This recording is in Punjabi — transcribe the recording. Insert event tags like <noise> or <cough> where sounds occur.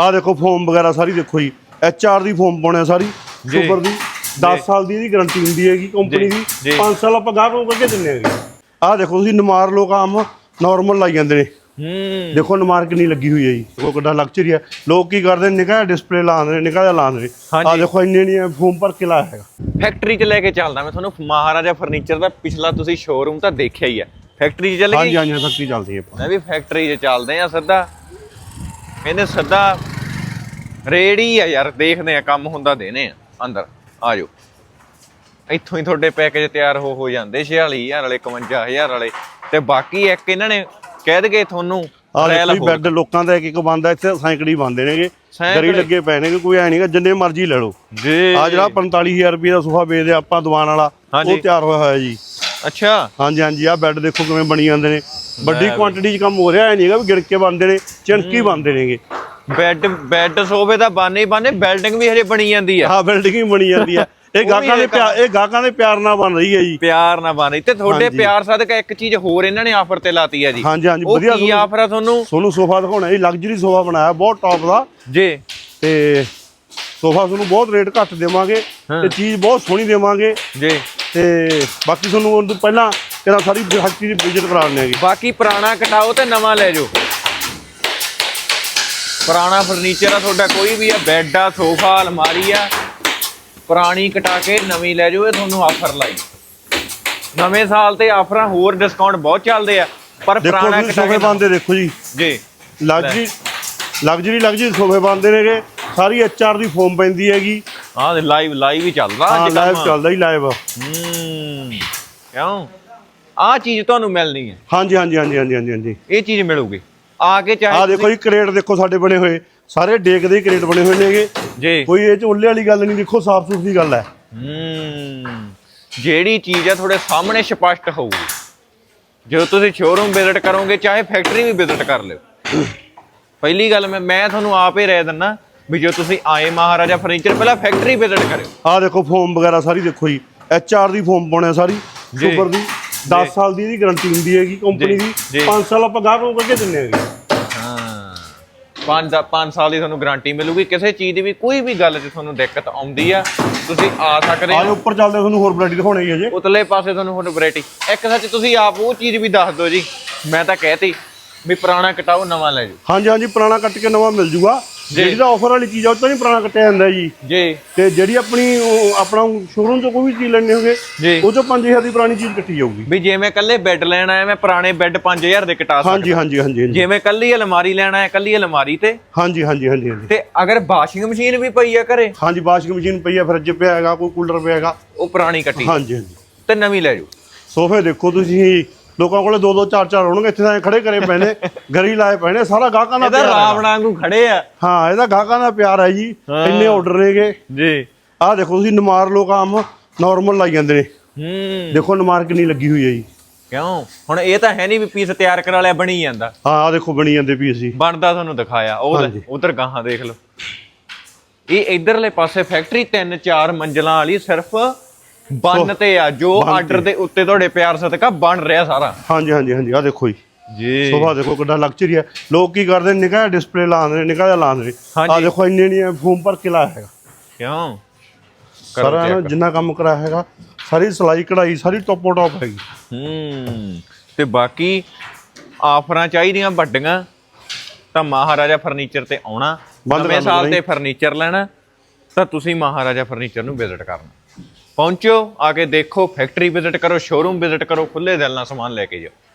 ਆਹ ਦੇਖੋ ਫੋਮ ਵਗੈਰਾ ਸਾਰੀ ਦੇਖੋ ਜੀ। ਐਚ ਆਰ ਦੀ ਫੋਮ ਪਾਉਣੇ ਆ ਸਾਰੀ ਜੀ। ਸੁਪਰ ਦੀ। 10 ਸਾਲ ਦੀ ਇਹਦੀ ਗਾਰੰਟੀ ਹੁੰਦੀ ਹੈਗੀ ਕੰਪਨੀ ਜੀ, ਦੀ। ਜੀ। 5 ਸਾਲ ਆਪਾਂ ਗਾਹਕ ਨੂੰ ਕਰਕੇ ਦਿੰਨੇ ਹੈਗੇ। ਆਹ ਦੇਖੋ ਤੁਸੀਂ ਨਮਾਰ ਲੋਕ ਆਮ ਨਾਰਮਲ ਲਾਈ ਜਾਂਦੇ ਨੇ। ਹੂੰ। ਦੇਖੋ ਨਮਾਰ ਕਿੰਨੀ ਲੱਗੀ ਹੋਈ ਹੈ ਜੀ। ਉਹ ਕਿੱਡਾ ਲਕਚਰੀ ਹੈ। ਲੋਕ ਕੀ ਕਰਦੇ ਨੇ ਨਿਕਾਹ ਡਿਸਪਲੇ ਲਾਉਂਦੇ ਨੇ ਨਿਕਾਹ ਦਾ ਲਾਉਂਦੇ ਨੇ। ਹਾਂਜੀ। ਦੇਖੋ ਇੰਨੇ ਨਹੀਂ ਫੋਮ ਭਰ ਕੇ ਲਾਇਆ ਹੈਗਾ। ਫੈਕਟਰੀ 'ਚ ਲੈ ਕੇ ਚੱਲਦਾ ਮੈਂ ਤੁਹਾਨੂੰ। ਮਹਾਰਾਜਾ ਫਰਨੀਚਰ ਦਾ ਪਿਛਲਾ ਤੁਸੀਂ ਸ਼ੋਰੂਮ ਤਾਂ ਦੇਖਿਆ ਹੀ ਹੈ। ਫੈਕਟਰੀ 'ਚ ਚੱਲ ਹਾਂਜੀ ਗਏ ਹਾਂਜੀ ਫੈਕਟਰੀ ਚੱਲਦੀ ਹੈ। ਮੈਂ ਵੀ ਫੈਕਟਰੀ 'ਚ ਚੱਲਦੇ ਆ ਸਿੱਧਾ ਕਹਿੰਦੇ ਸਿੱਧਾ ਰੇੜੀ ਆ ਯਾਰ ਦੇਖਦੇ ਆ ਕੰਮ ਹੁੰਦਾ ਦੇਨੇ ਆ। ਅੰਦਰ ਆ ਜਾਓ ਇੱਥੋਂ ਹੀ ਤੁਹਾਡੇ ਪੈਕੇਜ ਤਿਆਰ ਹੋ ਹੋ ਜਾਂਦੇ 46000 ਵਾਲੇ 51000 ਵਾਲੇ। ਤੇ ਬਾਕੀ ਇੱਕ ਇਹਨਾਂ ਨੇ ਕਹਿ ਦਗੇ ਤੁਹਾਨੂੰ ਜੀ ਹੋਰ। ਬੈੱਡ ਲੋਕਾਂ ਦਾ ਇੱਕ ਇੱਕ ਬੰਦਾ ਇੱਥੇ ਸਾਈਕੜੀ ਬੰਦੇ ਨੇਗੇ। ਗਰੀ ਲੱਗੇ ਪਏ ਨੇਗੇ ਕੋਈ ਐ ਨਹੀਂਗਾ ਜਿੰਨੇ ਮਰਜ਼ੀ ਲੈ ਲਓ। ਜੀ। ਆ ਜਿਹੜਾ 45000 ਰੁਪਏ ਦਾ ਸੋਫਾ ਵੇਚਦੇ ਆਪਾਂ ਦੀਵਾਨ ਵਾਲਾ। ਉਹ ਤਿਆਰ ਹੋਇਆ ਹੋਇਆ ਜੀ। ਅੱਛਾ। ਹਾਂਜੀ ਹਾਂਜੀ ਆਹ ਬੈੱਡ ਦੇਖੋ ਕਿਵੇਂ ਬਣੀ ਜਾਂਦੇ ਨੇ। ਵੱਡੀ ਕੁਆਂਟੀਟੀ 'ਚ ਕੰਮ ਹੋ ਰਿਹਾ ਐ ਨਹੀਂਗਾ ਵੀ ਗਿਣ ਕੇ ਬੰਦੇ ਨੇ ਚਿਣਕੀ ਬੰਦੇ ਨੇਗੇ। ਬੈੱਡ ਬੈੱਡ ਸੋਫੇ ਦਾ ਬਾਨੇ ਹੀ ਬਾਨੇ ਬਿਲਡਿੰਗ ਵੀ ਹਜੇ ਬਣੀ ਜਾਂਦੀ ਆ। ਆਹ ਬਿਲਡਿੰਗ ਹੀ ਬਣੀ ਜਾਂਦੀ ਆ। <laughs> ਇਹ ਗਾਹਕਾਂ ਦੇ ਪਿਆਰ ਇਹ ਗਾਹਕਾਂ ਦੇ ਪਿਆਰ ਨਾਲ ਬਣ ਰਹੀ ਹੈ ਜੀ। ਪਿਆਰ ਨਾ ਬਾਨੇ ਤੇ ਤੁਹਾਡੇ। ਪਿਆਰ ਸਦਕਾ ਇੱਕ ਚੀਜ਼ ਹੋਰ ਇਹਨਾਂ ਨੇ ਆਫਰ ਤੇ ਲਾਤੀ ਆ ਜੀ। ਹਾਂਜੀ ਹਾਂਜੀ। ਵਧੀਆ ਕੀ ਆਫਰ ਆ ਤੁਹਾਨੂੰ? ਤੁਹਾਨੂੰ ਸੋਫਾ ਦਿਖਾਉਣਾ ਜੀ। ਲਗਜ਼ਰੀ ਸੋਫਾ ਬਣਾਇਆ ਬਹੁਤ ਟੌਪ ਦਾ। ਜੀ। ਤੇ ਸੋਫਾ ਤੁਹਾਨੂੰ ਬਹੁਤ ਰੇਟ ਘੱਟ ਦੇਵਾਂਗੇ ਹਾਂ। ਤੇ ਚੀਜ਼ ਬਹੁਤ ਸੋਹਣੀ ਦੇਵਾਂਗੇ। ਜੀ। ਤੇ ਬਾਕੀ ਤੁਹਾਨੂੰ ਪਹਿਲਾਂ ਤੇਰਾ ਸਾਰੀ ਫੈਕਟਰੀ ਦੀ ਵਿਜ਼ਿਟ ਦਿੰਦੇ ਹੈਗੇ ਬਾਕੀ ਪੁਰਾਣਾ ਕਟਾਓ ਤੇ ਨਵਾਂ ਲੈ ਜਾਓ। ਪੁਰਾਣਾ ਫਰਨੀਚਰ ਆ ਤੁਹਾਡਾ ਕੋਈ ਵੀ ਆ ਬੈੱਡ ਆ ਸੋਫਾ ਅਲਮਾਰੀ ਆ ਪੁਰਾਣੀ ਕਟਾ ਕੇ ਨਵੀਂ ਲੈ ਜਾਓ ਇਹ ਤੁਹਾਨੂੰ ਆਫਰ ਲਾਈ। ਨਵੇਂ ਸਾਲ ਤੇ ਆਫਰਾਂ ਹੋਰ ਡਿਸਕਾਊਂਟ ਬਹੁਤ ਚੱਲਦੇ ਆ ਪਰ ਦੇਖੋ ਪੁਰਾਣਾ ਕਟਾ ਸੋਫੇ ਕੇ ਬੰਦੇ ਦੇਖੋ ਜੀ। ਜੀ। ਲਗਜ਼ਰੀ ਲਗਜ਼ਰੀ ਲਗਜ਼ਰੀ ਸੋਫੇ ਬੰਦੇ ਨੇਗੇ। ਸਾਰੀ ਐਚ ਆਰ ਦੀ ਫੋਮ ਪੈਂਦੀ ਹੈਗੀ। ਹਾਂ ਲਾਈਵ ਲਾਈਵ ਹੀ ਚੱਲਦਾ ਹਾਂ ਅੱਜ ਲਾਈਵ ਚੱਲਦਾ ਹੀ ਲਾਈਵ ਹੂੰ ਕਿਉਂ? ਆ ਚੀਜ਼ ਤੁਹਾਨੂੰ ਮਿਲਣੀ ਹੈ। ਹਾਂਜੀ ਹਾਂਜੀ ਹਾਂਜੀ ਹਾਂਜੀ ਹਾਂਜੀ ਹਾਂਜੀ। ਇਹ ਚੀਜ਼ ਮਿਲੂਗੀ। ਆ ਕੇ ਚਾਹੇ ਆਹ ਦੇਖੋ ਜੀ ਕ੍ਰੇਟ ਦੇਖੋ ਸਾਡੇ ਬਣੇ ਹੋਏ। ਸਾਰੇ ਡੇਕ ਦੇ ਕ੍ਰੇਟ ਬਣੇ ਹੋਏ ਨੇਗੇ ਜੀ। ਕੋਈ ਇਹ ਚ ਉੱਲੇ ਵਾਲੀ ਗੱਲ ਨਹੀਂ ਦੇਖੋ ਸਾਫ਼ ਸੁਥਰੀ ਗੱਲ ਹੈ। ਹੂੰ। ਜਿਹੜੀ ਚੀਜ਼ ਆ ਤੁਹਾਡੇ ਸਾਹਮਣੇ ਸਪਸ਼ਟ ਹੋਊਗੀ। ਜਦੋਂ ਤੁਸੀਂ ਸ਼ੋਰੂਮ ਵਿਜ਼ਿਟ ਕਰੋਗੇ ਚਾਹੇ ਫੈਕਟਰੀ ਵੀ ਵਿਜ਼ਿਟ ਕਰ ਲਿਓ। ਪਹਿਲੀ ਗੱਲ ਮੈਂ ਮੈਂ ਤੁਹਾਨੂੰ ਆਪ ਹੀ ਰਹਿ ਦਿੰਨਾ ਵੀ ਜੋ ਤੁਸੀਂ ਆਏ ਮਹਾਰਾਜਾ ਫਰਨੀਚਰ ਪਹਿਲਾਂ ਫੈਕਟਰੀ ਵਿਜ਼ਿਟ ਕਰਿਓ। ਆਹ ਦੇਖੋ ਫੋਮ ਵਗੈਰਾ ਸਾਰੀ ਦੇਖੋ ਜੀ। ਐਚ ਆਰ ਦੀ ਫੋਮ ਪਾਉਣੇ ਸਾਰੀ। ਸੁਪਰ ਦੀ। 10 ਸਾਲ ਦੀ ਇਹਦੀ ਗਾਰੰਟੀ ਹੁੰਦੀ ਹੈਗੀ ਕੰਪਨੀ ਦੀ। ਜੀ। 5 ਸਾਲ ਆਪਾਂ ਗਾਹਕ ਨੂੰ ਕਰਕੇ ਦਿੰਨੇ ਹੈਗੇ 5 5 ਸਾਲ ਦੀ ਤੁਹਾਨੂੰ ਗਾਰੰਟੀ ਮਿਲੂਗੀ। ਕਿਸੇ ਚੀਜ਼ ਦੀ ਵੀ ਕੋਈ ਵੀ ਗੱਲ 'ਚ ਤੁਹਾਨੂੰ ਦਿੱਕਤ ਆਉਂਦੀ ਆ ਤੁਸੀਂ ਆ ਸਕਦੇ ਆਜੋ ਹੋ ਉੱਪਰ ਚੱਲਦੇ ਹਾਂ, ਤੁਹਾਨੂੰ ਹੋਰ ਵੈਰਾਈਟੀ ਦਿਖਾਉਣੀ ਹੈ ਜੀ। ਉਤਲੇ ਪਾਸੇ ਤੁਹਾਨੂੰ ਹੁਣ ਵੈਰਾਈਟੀ ਇੱਕ ਸੱਚ ਤੁਸੀਂ ਆਪ ਉਹ ਚੀਜ਼ ਵੀ ਦੱਸ ਦਿਓ ਜੀ। ਮੈਂ ਤਾਂ ਕਹਿਤੀ ਵੀ ਪੁਰਾਣਾ ਕਟਾਓ ਨਵਾਂ ਲੈ ਜਾਓ। ਹਾਂਜੀ ਹਾਂਜੀ ਪੁਰਾਣਾ ਕੱਟ ਕੇ ਨਵਾਂ ਮਿਲ ਜੂਗਾ। ਜਿਹੜੀ ਤਾਂ ਆਫਰ ਵਾਲੀ ਚੀਜ਼ ਆ ਉਹ ਤਾਂ ਨਹੀਂ ਪੁਰਾਣਾ ਕੱਟਿਆ ਜਾਂਦਾ ਜੀ। ਜੀ। ਤੇ ਜਿਹੜੀ ਆਪਣੀ ਉਹ ਆਪਣਾ ਸ਼ੋਰੂਮ ਤੋਂ ਕੋਈ ਵੀ ਚੀਜ਼ ਲੈਣੀ ਹੋਵੇ ਜੀ। ਉਹ ਚੋਂ 5000 ਦੀ ਪੁਰਾਣੀ ਚੀਜ਼ ਕੱਟੀ ਜਾਊਗੀ। ਵੀ ਜਿਵੇਂ ਕੱਲੇ ਬੈੱਡ ਲੈਣ ਆਇਆ ਮੈਂ ਪੁਰਾਣੇ ਬੈੱਡ 5000 ਦੇ ਕਟਾ ਸਕਦਾ। ਹਾਂਜੀ ਹਾਂਜੀ ਹਾਂਜੀ ਹਾਂਜੀ। ਜਿਵੇਂ ਕੱਲੀ ਅਲਮਾਰੀ ਲੈਣ ਆਇਆ ਕੱਲੀ ਅਲਮਾਰੀ ਤੇ? ਹਾਂਜੀ ਹਾਂਜੀ ਹਾਂਜੀ ਹਾਂਜੀ। ਤੇ ਅਗਰ ਵਾਸ਼ਿੰਗ ਮਸ਼ੀਨ ਵੀ ਪਈ ਆ ਘਰੇ? ਹਾਂਜੀ ਵਾਸ਼ਿੰਗ ਮਸ਼ੀਨ ਪਈ ਹੈ ਫਰਿੱਜ ਪਿਆ ਹੈਗਾ ਕੋਈ ਕੂਲਰ ਪਿਆ ਹੈਗਾ। ਉਹ ਪੁਰਾਣੀ ਕੱਟੀ। ਹਾਂਜੀ ਹਾਂਜੀ। ਤੇ ਨਵੀਂ ਲੈ ਜਾਓ। ਸੋਫੇ ਦੇਖੋ ਤੁਸੀਂ ਲੋਕਾਂ ਕੋਲੇ ਦੋ ਦੋ ਚਾਰ ਚਾਰ ਹੋਣਗੇ ਇੱਥੇ ਤਾਂ ਖੜੇ ਕਰੇ ਪਏ ਨੇ <laughs> ਗਰੀ ਲਾਏ ਪਏ ਨੇ ਸਾਰਾ ਗਾਹਕਾਂ ਦਾ ਇਹਦਾ ਪਿਆਰ ਹੈਗਾ। ਰਾਵਣਾ ਵਾਂਗੂ ਖੜੇ ਆ। ਹਾਂ ਇਹਦਾ ਗਾਹਕਾਂ ਦਾ ਪਿਆਰ ਹੈ ਜੀ ਇੰਨੇ ਆਰਡਰ ਨੇਗੇ ਜੀ। ਆਹ ਦੇਖੋ ਤੁਸੀਂ ਨਮਾਰ ਲੋਕ ਆਮ ਨਾਰਮਲ ਲਾਈ ਜਾਂਦੇ ਨੇ। ਹੂੰ। ਦੇਖੋ ਨਮਾਰ ਕਿੰਨੀ ਲੱਗੀ ਹੋਈ ਹੈ ਜੀ। ਕਿਉਂ? ਹੁਣ ਇਹ ਤਾਂ ਹੈ ਨਹੀਂ ਵੀ ਪੀਸ ਤਿਆਰ ਕਰਾ ਲਿਆ ਬਣੀ ਜਾਂਦਾ। ਹਾਂ ਆਹ ਦੇਖੋ ਬਣੀ ਜਾਂਦੇ ਪੀ ਅਸੀਂ ਬਣਦਾ ਤੁਹਾਨੂੰ ਦਿਖਾਇਆ ਉਹ ਹਾਂਜੀ। ਉਧਰ ਗਾਹਾਂ ਦੇਖ ਲਓ। ਇਹ ਇਧਰਲੇ ਪਾਸੇ ਫੈਕਟਰੀ 3 4 ਮੰਜ਼ਲਾਂ ਵਾਲੀ ਸਿਰਫ ਬਣ ਤੇ ਆ ਜੋ ਆਰਡਰ ਦੇ ਉੱਤੇ ਤੁਹਾਡੇ ਪਿਆਰ ਸਦਕਾ ਬਣ ਰਿਹਾ ਸਾਰਾ। ਹਾਂਜੀ ਹਾਂਜੀ ਹਾਂਜੀ ਆਹ ਦੇਖੋ ਜੀ। ਜੀ। ਸੋਫਾ ਦੇਖੋ ਕਿੱਡਾ ਲਕਚਰੀ ਹੈ। ਲੋਕ ਕੀ ਕਰਦੇ ਨੇ? ਨਿਕਾਹ ਡਿਸਪਲੇ ਲਾਉਂਦੇ ਨੇ ਨਿਕਾਹ ਦਾ ਲਾਉਂਦੇ ਨੇ। ਆਹ ਦੇਖੋ ਇੰਨੇ ਨਹੀਂ ਫੋਮ ਭਰ ਕੇ ਲਾਇਆ ਹੈਗਾ। ਕਿਉਂ? ਸਾਰਾ ਜਿੰਨਾ ਕੰਮ ਕਰਾਇਆ ਹੈਗਾ ਸਾਰੀ ਸਲਾਈ ਕਢਾਈ ਸਾਰੀ ਟੋਪੋ ਟੋਪ ਹੈਗੀ। ਹੂੰ ਤੇ ਬਾਕੀ ਆਫਰਾਂ ਚਾਹੀਦੀਆਂ ਵੱਡੀਆਂ ਤਾਂ ਮਹਾਰਾਜਾ ਫਰਨੀਚਰ ਤੇ ਆਉਣਾ ਨਵੇਂ ਸਾਲ ਤੇ ਫਰਨੀਚਰ ਲੈਣਾ ਤਾਂ ਤੁਸੀਂ ਮਹਾਰਾਜਾ ਫਰਨੀਚਰ ਨੂੰ ਵਿਜ਼ਿਟ ਕਰਨਾ। ਪਹੁੰਚੋ ਆ ਕੇ ਦੇਖੋ ਫੈਕਟਰੀ ਵਿਜ਼ਿਟ ਕਰੋ ਸ਼ੋਰੂਮ ਵਿਜ਼ਿਟ ਕਰੋ ਖੁੱਲੇ ਦਿਲ ਨਾਲ ਸਮਾਨ ਲੈ ਕੇ ਜਾਓ।